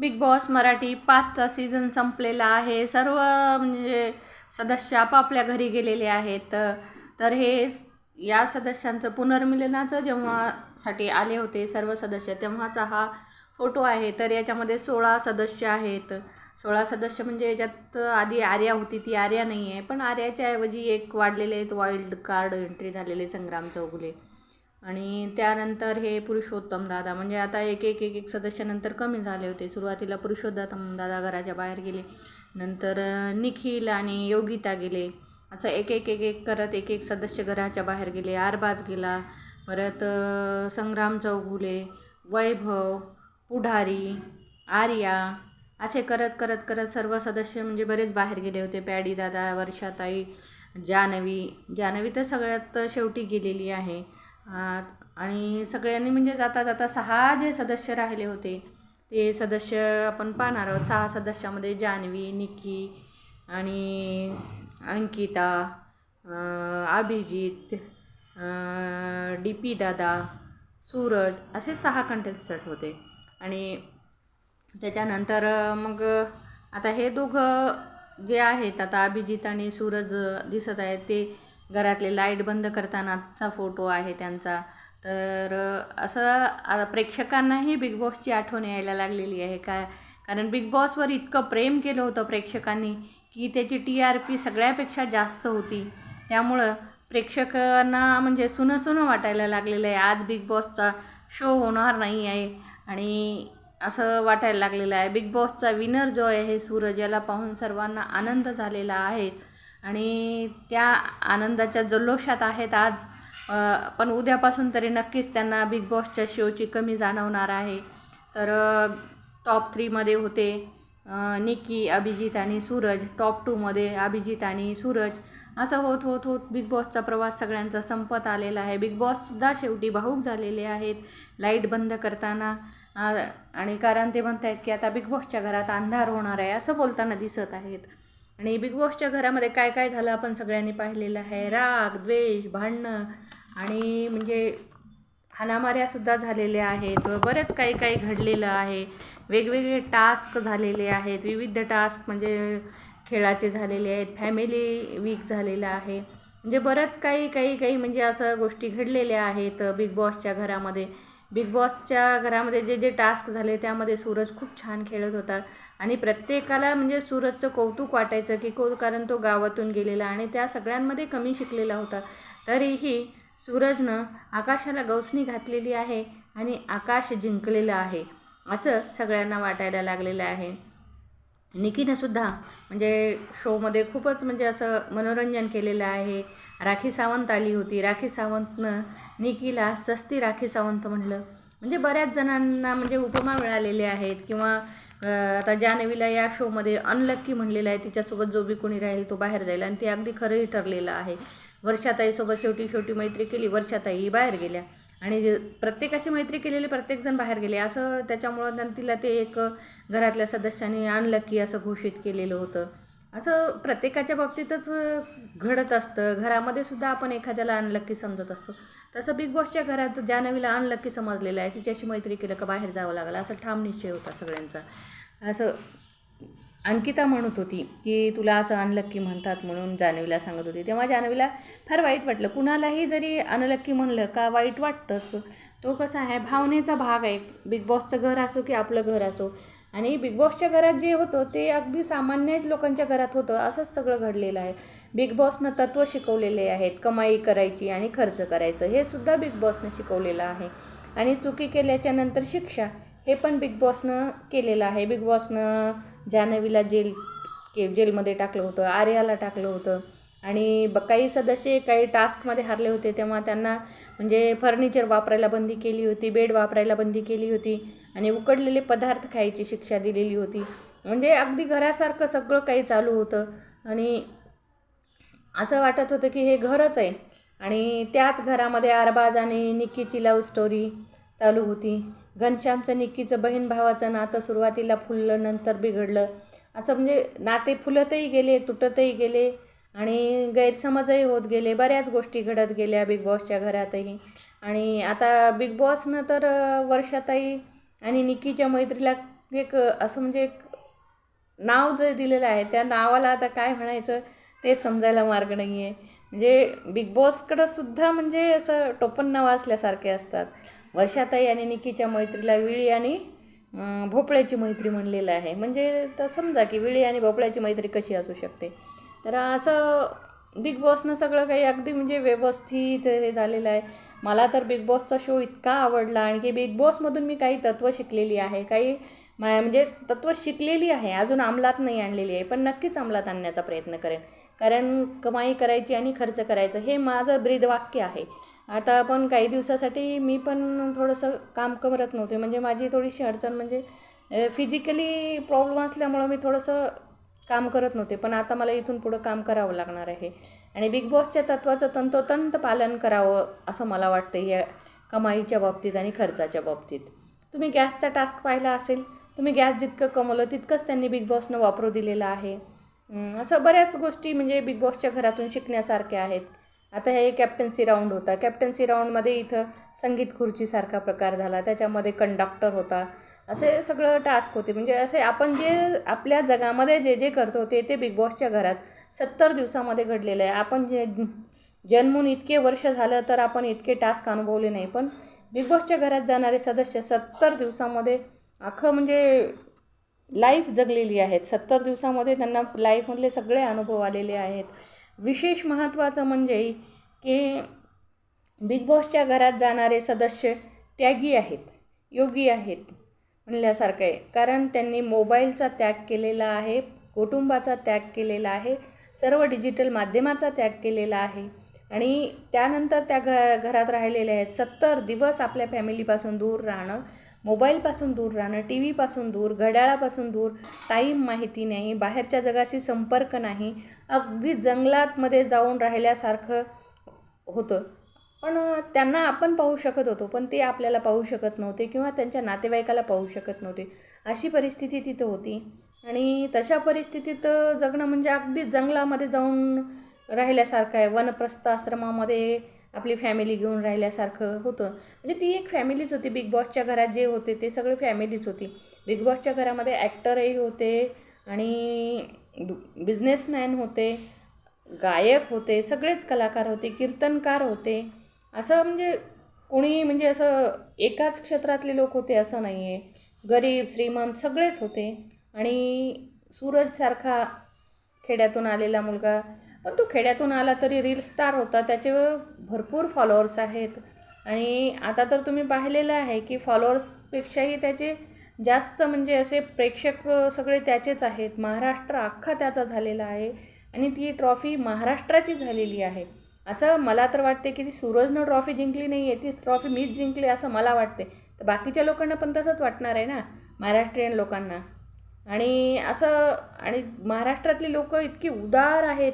Big Boss Marathi पाचचा season संपलेला आहे. सर्व म्हणजे सदस्य आपापल्या घरी गेलेले आहेत. तर हे या सदस्यांचं पुनर्मिलनाचं जेव्हासाठी आले होते सर्व सदस्य तेव्हाचा हा फोटो आहे. तर याच्यामध्ये सोळा सदस्य आहेत. सोळा सदस्य म्हणजे याच्यात आधी आर्या होती ती आर्या नाही आहे पण आर्याच्या ऐवजी एक वाढलेले आहेत. वाईल्ड कार्ड एंट्री झालेले संग्राम चौगुले. आणि त्यानंतर हे पुरुषोत्तम दादा म्हणजे आता एक एक एक एक सदस्यानंतर कमी झाले होते. सुरुवातीला पुरुषोत्तम दादा घराच्या बाहेर गेले नंतर निखिल आणि योगिता गेले. असं एक एक एक एक करत एक एक सदस्य घराच्या बाहेर गेले. आरबाज गेला परत संग्राम चौगुले वैभव पुढारी आर्या असे करत करत करत सर्व सदस्य म्हणजे बरेच बाहेर गेले होते. पॅडी दादा वर्षाताई जानवी जानवी तर सगळ्यात शेवटी गेलेली आहे. आणि सगळ्यांनी म्हणजे जाता जाता सहा जे सदस्य राहिले होते ते सदस्य आपण पाहणार आहोत. सहा सदस्यामध्ये जान्हवी निक्की आणि अंकिता अभिजित डी पी दादा सूरज असे सहा कंटेस्टंट होते. आणि त्याच्यानंतर मग आता हे दोघं जे आहेत आता अभिजित आणि सूरज दिसत आहेत ते घरातले लाइट बंद करतानाचा फोटो आहे त्यांचा. तर असं प्रेक्षकांनाही बिग बॉसची आठवण यायला लागलेली आहे. का कारण बिग बॉसवर इतकं प्रेम केलं होतं प्रेक्षकांनी की त्याची टी आर पी सगळ्यापेक्षा जास्त होती. त्यामुळं प्रेक्षकांना म्हणजे सुनं सुनं वाटायला लागलेलं आहे. आज बिग बॉसचा शो होणार नाही आहे आणि असं वाटायला लागलेलं आहे. बिग बॉसचा विनर जो आहे सूरज याला पाहून सर्वांना आनंद झालेला आहे. आणि त्या आनंदाच्या जल्लोषात आहेत आज. पण उद्यापासून तरी नक्कीच त्यांना बिग बॉसच्या शोची कमी जाणवणार आहे. तर टॉप थ्रीमध्ये होते निकी अभिजित आणि सूरज. टॉप टूमध्ये अभिजित आणि सूरज. असं होत होत होत बिग बॉसचा प्रवास सगळ्यांचा संपत आलेला आहे. बिग बॉससुद्धा शेवटी भाऊक झालेले आहेत लाइट बंद करताना. आणि कारण ते म्हणत आहेत की आता बिग बॉसच्या घरात अंधार होणार आहे असं बोलताना दिसत आहेत. आणि बिग बॉसच्या घरामध्ये काय काय झालं आपण सगळ्यांनी पाहिलेलं आहे? राग द्वेष भांडणं आणि म्हणजे हाणामाऱ्यासुद्धा झालेल्या आहेत. बरेच काही काही घडलेलं आहे. वेगवेगळे टास्क झालेले आहेत. विविध टास्क म्हणजे खेळाचे झालेले आहेत. फॅमिली वीक झालेलं आहे. म्हणजे बरंच काही काही काही म्हणजे असं गोष्टी घडलेल्या आहेत बिग बॉसच्या घरामध्ये. बिग बॉसच्या घरामध्ये जे जे टास्क झाले त्यामध्ये सूरज खूप छान खेळत होता. आणि प्रत्येकाला म्हणजे सूरजचं कौतुक वाटायचं की को कारण तो गावातून गेलेला आणि त्या सगळ्यांमध्ये कमी शिकलेला होता. तरीही सूरजनं आकाशाला गौसणी घातलेली आहे आणि आकाश जिंकलेलं आहे असं सगळ्यांना वाटायला लागलेलं आहे. निकीनंसुद्धा म्हणजे शोमध्ये खूपच म्हणजे असं मनोरंजन केलेलं आहे. राखी सावंत आली होती. राखी सावंतनं निकीला सस्ती राखी सावंत म्हटलं. म्हणजे बऱ्याच जणांना म्हणजे उपमा मिळालेले आहेत किंवा आता जानवीला या शोमध्ये अनलक्की म्हणलेलं आहे. तिच्यासोबत जो बी कोणी राहील तो बाहेर जाईल आणि ते अगदी खरंही ठरलेलं आहे. वर्षाताईसोबत शेवटी शेवटी मैत्री केली. वर्षाताई बाहेर गेल्या. आणि प्रत्येकाशी मैत्री केलेले प्रत्येकजण बाहेर गेले. असं त्याच्यामुळं तिला ते एक घरातल्या सदस्यांनी आणलं की असं घोषित केलेलं होतं. असं प्रत्येकाच्या बाबतीतच घडत असतं. घरामध्ये सुद्धा आपण एखाद्याला अनलक्की समजत असतो. तसं बिग बॉसच्या घरात जानवीला अनलक्की समजलेलं आहे तिच्याशी मैत्री केलं का बाहेर जावं लागलं असं ठाम निश्चय होता सगळ्यांचा. असं अंकिता म्हणत होती की तुला असं अनलक्की म्हणतात म्हणून जानवीला सांगत होती. तेव्हा जानवीला फार वाईट वाटलं. कुणालाही जरी अनलक्की म्हणलं का वाईट वाटतंच तो कसा आहे? भावनेचा भाग आहे. बिग बॉसचं घर असो की आपलं घर असो. आणि बिग बॉसच्या घरात जे होतं ते अगदी सामान्य लोकांच्या घरात होतं. असंच सगळं घडलेलं आहे. बिग बॉसनं तत्त्व शिकवलेले आहेत. कमाई करायची आणि खर्च करायचं. हे सुद्धा बिग बॉसनं शिकवलेलं आहे. आणि चुकी केल्याच्यानंतर शिक्षा हे पण बिग बॉसनं केलेलं आहे. बिग बॉसनं जान्हवीला जेल के जेलमध्ये टाकलं होतं आर्याला टाकलं होतं. आणि ब काही सदस्य काही टास्कमध्ये हारले होते तेव्हा त्यांना म्हणजे फर्निचर वापरायला बंदी केली होती बेड वापरायला बंदी केली होती आणि उकडलेले पदार्थ खायची शिक्षा दिलेली होती. म्हणजे अगदी घरासारखं सगळं काही चालू होतं. आणि असं वाटत होतं की हे घरच आहे. आणि त्याच घरामध्ये अरबाज आणि निक्कीची लव स्टोरी चालू होती. घनश्यामचं निक्कीचं बहीण भावाचं नातं सुरुवातीला फुललं नंतर बिघडलं. असं म्हणजे नाते फुलतही गेले तुटतही गेले आणि गैरसमजही होत गेले. बऱ्याच गोष्टी घडत गेल्या बिग बॉसच्या घरातही. आणि आता बिग बॉसनं तर वर्षाताई आणि निक्कीच्या मैत्रीला एक असं म्हणजे एक नाव जे दिलेलं आहे त्या नावाला आता काय म्हणायचं तेच समजायला मार्ग नाही आहे म्हणजे बिग बॉसकडं सुद्धा म्हणजे असं टोपण नावं असल्यासारखे असतात. वर्षाताई आणि निकीच्या मैत्रीला विळी आणि भोपळ्याची मैत्री म्हणलेलं आहे. म्हणजे तर समजा की विळी आणि भोपळ्याची मैत्री कशी असू शकते? तर असं बिग बॉसनं सगळं काही अगदी म्हणजे व्यवस्थित हे झालेलं आहे. मला तर बिग बॉसचा शो इतका आवडला. आणखी बिग बॉसमधून मी काही तत्त्व शिकलेली आहे. काही मा- म्हणजे तत्त्व शिकलेली आहे. अजून अंमलात नाही आणलेली आहे. पण नक्कीच अंमलात आणण्याचा प्रयत्न करेन. कारण कमाई करायची आणि खर्च करायचं हे माझं ब्रीदवाक्य आहे. आता पण काही दिवसासाठी मी पण थोडंसं काम करत नव्हते. म्हणजे माझी थोडीशी अडचण म्हणजे फिजिकली प्रॉब्लेम असल्यामुळं मी थोडंसं काम करत नव्हते. पण आता मला इथून पुढं काम करावं लागणार आहे. आणि बिग बॉसच्या तत्त्वाचं तंतोतंत पालन करावं असं मला वाटतं या कमाईच्या बाबतीत आणि खर्चाच्या बाबतीत. तुम्ही गॅसचा टास्क पाहिला असेल तुम्ही गॅस जितकं कमवलं तितकंच त्यांनी बिग बॉसनं वापरू दिलेलं आहे. असं बऱ्याच गोष्टी म्हणजे बिग बॉसच्या घरातून शिकण्यासारख्या आहेत. आता हे कॅप्टन्सी राऊंड होता. कॅप्टन्सी राऊंडमध्ये इथं संगीत खुर्चीसारखा प्रकार झाला. त्याच्यामध्ये कंडक्टर होता. असे सगळं टास्क होते. म्हणजे असे आपण जे आपल्या जगामध्ये जे जे करतो ते ते बिग बॉसच्या घरात सत्तर दिवसामध्ये घडलेलं आहे. आपण जे जन्मून इतके वर्ष झालं तर आपण इतके टास्क अनुभवले नाही. पण बिग बॉसच्या घरात जाणारे सदस्य सत्तर दिवसामध्ये अख्खं म्हणजे लाईफ जगलेली आहेत. सत्तर दिवसामध्ये त्यांना लाईफमधले सगळे अनुभव आलेले आहेत. विशेष महत्त्वाचं म्हणजे की बिग बॉसच्या घरात जाणारे सदस्य त्यागी आहेत योगी आहेत म्हणल्यासारखं आहे. कारण त्यांनी मोबाईलचा त्याग केलेला आहे कुटुंबाचा त्याग केलेला आहे सर्व डिजिटल माध्यमाचा त्याग केलेला आहे. आणि त्यानंतर त्या घ घरात राहिलेले आहेत. सत्तर दिवस आपल्या फॅमिलीपासून दूर राहणं मोबाईलपासून दूर राहणं टी व्हीपासून दूर घड्याळापासून दूर टाईम माहिती नाही बाहेरच्या जगाशी संपर्क नाही अगदी जंगलातमध्ये जाऊन राहिल्यासारखं होतं. पण त्यांना आपण पाहू शकत होतो पण ते आपल्याला पाहू शकत नव्हते किंवा त्यांच्या नातेवाईकाला पाहू शकत नव्हते. अशी परिस्थिती तिथं होती. आणि तशा परिस्थितीत जगणं म्हणजे अगदी जंगलामध्ये जाऊन राहिल्यासारखं आहे. वनप्रस्थ आश्रमामध्ये आपली फॅमिली घेऊन राहिल्यासारखं होतं. म्हणजे ती एक फॅमिलीच होती. बिग बॉसच्या घरात जे होते ते सगळे फॅमिलीच होती. बिग बॉसच्या घरामध्ये ॲक्टरही होते आणि बिझनेसमॅन होते गायक होते सगळेच कलाकार होते कीर्तनकार होते. असं म्हणजे कोणी म्हणजे असं एकाच क्षेत्रातले लोक होते असं नाही आहे गरीब श्रीमंत सगळेच होते. आणि सूरजसारखा खेड्यातून आलेला मुलगा पण तो खेड्यातून आला तरी रील स्टार होता. त्याचे भरपूर फॉलोअर्स आहेत. आणि आता तर तुम्ही पाहिलेलं आहे की फॉलोअर्सपेक्षाही त्याचे जास्त म्हणजे असे प्रेक्षक सगळे त्याचेच आहेत. महाराष्ट्र अख्खा त्याचा झालेला आहे आणि ती ट्रॉफी महाराष्ट्राची झालेली आहे. असं मला तर वाटते की ती सूरजनं ट्रॉफी जिंकली नाही आहे ती ट्रॉफी मीच जिंकली असं मला वाटते. तर बाकीच्या लोकांना पण तसंच वाटणार आहे ना? महाराष्ट्रीयन लोकांना. आणि असं आणि महाराष्ट्रातली लोकं इतकी उदार आहेत.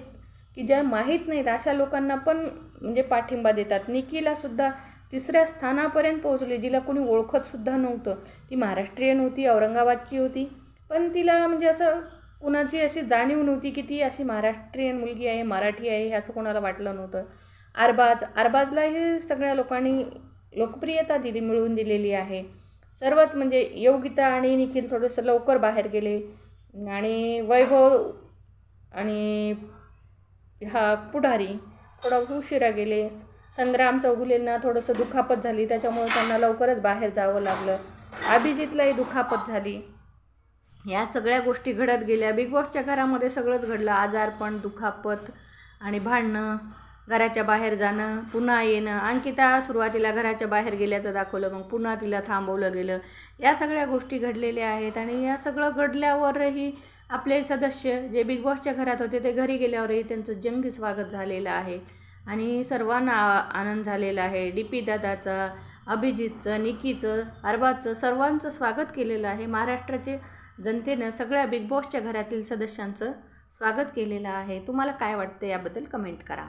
की ज्या माहीत नाहीत अशा लोकांना पण म्हणजे पाठिंबा देतात. निकीलासुद्धा तिसऱ्या स्थानापर्यंत पोहोचली जिला कोणी ओळखतसुद्धा नव्हतं. ती महाराष्ट्रीयन होती औरंगाबादची होती. पण तिला म्हणजे असं कुणाची अशी जाणीव नव्हती की ती अशी महाराष्ट्रीयन मुलगी आहे मराठी आहे हे असं कोणाला वाटलं नव्हतं. अरबाज अरबाजलाही सगळ्या लोकांनी लोकप्रियता दिली मिळवून दिलेली आहे. सर्वच म्हणजे योगिता आणि निखिल थोडंसं लवकर बाहेर गेले. आणि वैभव आणि हा पुढारी. थोडा उशिरा गेले. संग्राम चौगुलेंना थोडंसं दुखापत झाली. त्याच्यामुळे त्यांना लवकरच बाहेर जावं लागलं. अभिजितलाही दुखापत झाली. या सगळ्या गोष्टी घडत गेल्या. बिग बॉसच्या घरामध्ये सगळंच घडलं. आजारपण दुखापत आणि भांडणं घराच्या बाहेर जाणं पुन्हा येणं. अंकिता सुरुवातीला घराच्या बाहेर गेल्याचं दाखवलं. मग पुन्हा तिला थांबवलं गेलं. या सगळ्या गोष्टी घडलेल्या आहेत आणि या सगळं घडल्यावरही आपले सदस्य जे बिग बॉसच्या घरात होते ते घरी गेल्यावरही त्यांचं जंगी स्वागत झालेलं आहे. आणि सर्वांना आनंद झालेला आहे. डी पी दादाचा अभिजितचं निकीचं अरबाजचं सर्वांचं स्वागत केलेलं आहे. महाराष्ट्राचे जनतेनं सगळ्या बिग बॉसच्या घरातील सदस्यांचं स्वागत केलेलं आहे. तुम्हाला काय वाटतं याबद्दल कमेंट करा.